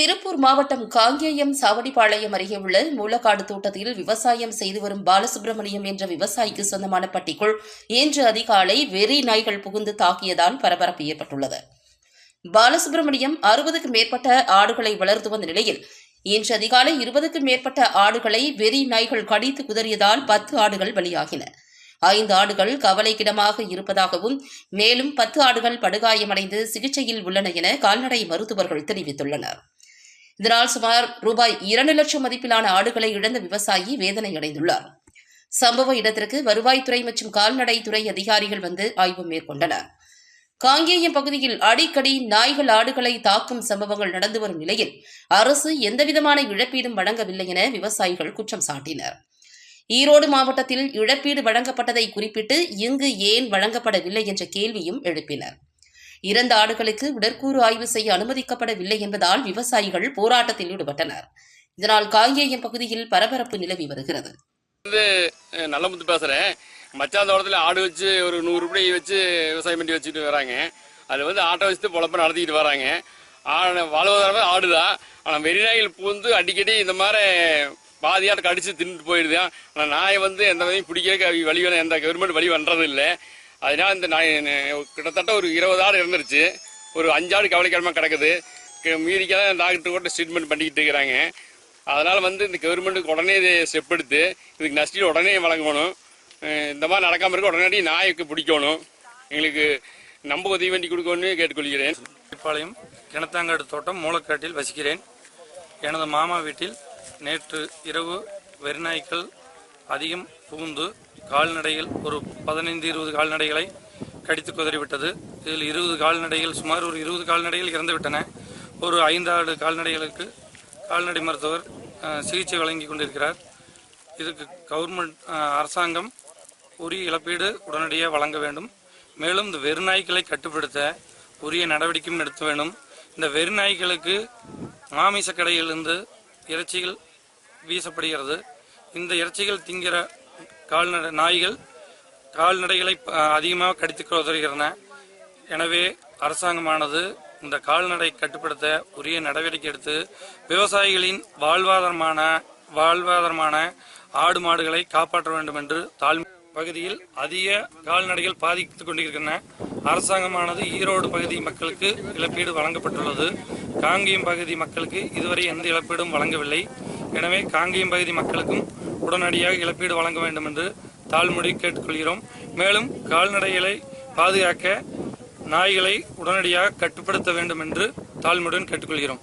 திருப்பூர் மாவட்டம் காங்கேயம் சாவடிப்பாளையம் அருகே உள்ள மூலக்காடு தோட்டத்தில் விவசாயம் செய்து வரும் பாலசுப்ரமணியம் என்ற விவசாயிக்கு சொந்தமான பட்டிக்குள் இன்று அதிகாலை வெறி நாய்கள் புகுந்து தாக்கியதால் பரபரப்பு ஏற்பட்டுள்ளது. பாலசுப்ரமணியம் அறுபதுக்கும் மேற்பட்ட ஆடுகளை வளர்த்து வந்த நிலையில் இன்று அதிகாலை இருபதுக்கும் மேற்பட்ட ஆடுகளை வெறி நாய்கள் கடித்து குதறியதால் பத்து ஆடுகள் பலியாகின. ஐந்து ஆடுகள் கவலைக்கிடமாக இருப்பதாகவும் மேலும் பத்து ஆடுகள் படுகாயமடைந்து சிகிச்சையில் உள்ளன என கால்நடை மருத்துவர்கள் தெரிவித்துள்ளனர். இதனால் சுமார் ரூபாய் இரண்டு லட்சம் மதிப்பிலான ஆடுகளை இழந்த விவசாயி வேதனை அடைந்துள்ளார் சம்பவ இடத்திற்கு வருவாய்த்துறை மற்றும் கால்நடைத்துறை அதிகாரிகள் வந்து ஆய்வு மேற்கொண்டனர். காங்கேயம் பகுதியில் அடிக்கடி நாய்கள் ஆடுகளை தாக்கும் சம்பவங்கள் நடந்து வரும் நிலையில் அரசு எந்தவிதமான இழப்பீடும் வழங்கவில்லை என விவசாயிகள் குற்றம் சாட்டினர். ஈரோடு மாவட்டத்தில் இழப்பீடு வழங்கப்பட்டதை குறிப்பிட்டு இங்கு ஏன் வழங்கப்படவில்லை என்ற கேள்வியும் எழுப்பினர். இறந்த ஆடுகளுக்கு உடற்கூறு ஆய்வு செய்ய அனுமதிக்கப்படவில்லை என்பதால் விவசாயிகள் போராட்டத்தில் ஈடுபட்டனர். இதனால் காங்கேயம் பகுதியில் பரபரப்பு நிலவி வருகிறது. வந்து அஹ், நல்லமுத்து பேசுகிறேன் மச்சான் தோட்டத்தில் ஆடு வச்சு ஒரு நூறு ரூபாய் வச்சு விவசாயம் பண்ணி வச்சுட்டு வராங்க. அது வந்து ஆட்டோ வச்சுட்டு பொழப்ப நடத்திக்கிட்டு வராங்க. ஆடு வாழ்வாதாரமே ஆடு தான் ஆனால் வெறிநாய்கள் பூந்து அடிக்கடி இந்த மாதிரி பாதியாட்டு கடிச்சு தின்னுட்டு போயிடுது ஆனால் நாயை வந்து எந்த வகையும் பிடிக்கிறதுக்கு வழி எந்த கவர்மெண்ட் வழி பண்ணுறது இல்லை அதனால இந்த நாய் கிட்டத்தட்ட ஒரு இருபது ஆடு இருந்துருச்சு ஒரு அஞ்சு ஆடு கவலைக்கிழமை கிடக்குது. க- டாக்டர் கூட ட்ரீட்மெண்ட் பண்ணிக்கிட்டு இருக்கிறாங்க. அதனால் வந்து இந்த கவர்மெண்ட்டுக்கு உடனே இதை ஸ்டெப் எடுத்து இதுக்கு நஷ்டீடு உடனே வழங்கணும். இந்த மாதிரி நடக்காமல் இருக்க உடனடி நாய்க்கு பிடிக்கணும். எங்களுக்கு நம்ப உதவி வேண்டி கொடுக்கணும்னு கேட்டுக்கொள்கிறேன். பாளையம் கிணத்தாங்காடு தோட்டம் மூலக்காட்டில் வசிக்கிறேன். எனது மாமா வீட்டில் நேற்று இரவு வெறிநாய்க்கள் அதிகம் புகுந்து கால்நடைகள் ஒரு பதினைந்து இருபது கால்நடைகளை கடித்து குதறிவிட்டது. இதில் இருபது கால்நடைகள் சுமார் ஒரு இருபது கால்நடைகள் இறந்துவிட்டன. ஒரு ஐந்து ஆறு கால்நடைகளுக்கு கால்நடை மருத்துவர் சிகிச்சை வழங்கி கொண்டிருக்கிறார். இதுக்கு கவர்மெண்ட் அரசாங்கம் உரிய இழப்பீடு உடனடியாக வழங்க வேண்டும். மேலும் இந்த வெறுநாய்களை கட்டுப்படுத்த உரிய நடவடிக்கையும் எடுக்க வேண்டும். இந்த வெறுநாய்களுக்கு மாமிச கடையிலிருந்து இறைச்சிகள் வீசப்படுகிறது. இந்த இறைச்சிகள் திங்கிற கால்நடை நாய்கள் கால்நடைகளை அதிகமாக கடித்து உதறுகின்றன எனவே அரசாங்கமானது இந்த கால்நடை கட்டுப்படுத்த உரிய நடவடிக்கை எடுத்து விவசாயிகளின் வாழ்வாதாரமான வாழ்வாதாரமான ஆடு மாடுகளை காப்பாற்ற வேண்டும் என்று தாழ்மை பகுதியில் அதிக கால்நடைகள் பாதித்துக் கொண்டிருக்கின்றன. அரசாங்கமானது ஈரோடு பகுதி மக்களுக்கு இழப்பீடு வழங்கப்பட்டுள்ளது. காங்கேயம் பகுதி மக்களுக்கு இதுவரை எந்த இழப்பீடும் வழங்கவில்லை. எனவே காங்கேயம் பகுதி மக்களுக்கும் உடனடியாக இழப்பீடு வழங்க வேண்டும் என்று தாழ்மொழி கேட்டுக்கொள்கிறோம். மேலும் கால்நடைகளை பாதுகாக்க நாய்களை உடனடியாக கட்டுப்படுத்த வேண்டும் என்று தாழ்மையுடன் கேட்டுக்கொள்கிறோம்.